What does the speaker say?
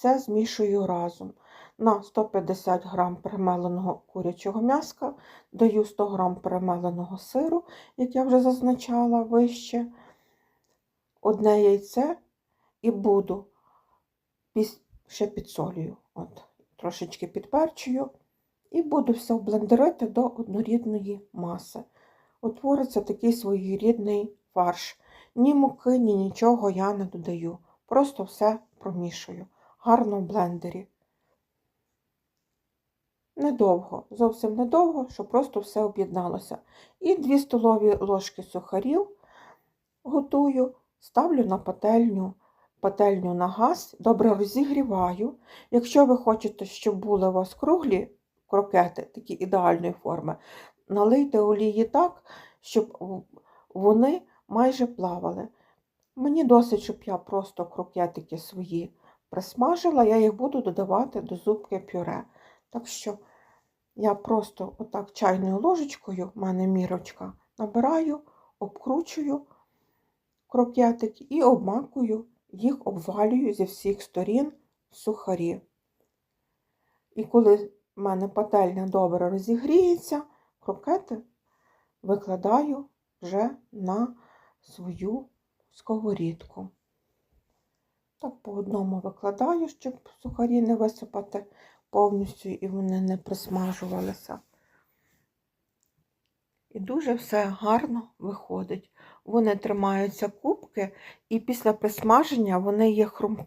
Це змішую разом. На 150 г перемеленого курячого м'яска даю 100 г перемеленого сиру, як я вже зазначала вище, одне яйце і буду ще підсолюю. От, трошечки підперчую і буду все блендерити до однорідної маси. Утвориться такий своєрідний фарш. Ні муки, ні нічого я не додаю. Просто все промішую. Гарно в блендері. Недовго, зовсім недовго, щоб просто все об'єдналося. І 2 столові ложки сухарів готую, ставлю на пательню, пательню на газ, добре розігріваю. Якщо ви хочете, щоб були у вас круглі крокети, такі ідеальної форми, налийте олії так, щоб вони майже плавали. Мені досить, щоб я просто крокетики свої присмажила, я їх буду додавати до зубки пюре. Так що я просто отак чайною ложечкою, в мене мірочка, набираю, обкручую крокетик і обмакую, їх обвалюю зі всіх сторін в сухарі. І коли в мене пательня добре розігріється, крокети викладаю вже на свою сковорідку. Так по одному викладаю, щоб сухарі не висипати повністю і вони не присмажувалися. І дуже все гарно виходить. Вони тримаються кубки, і після присмаження вони є хрумка.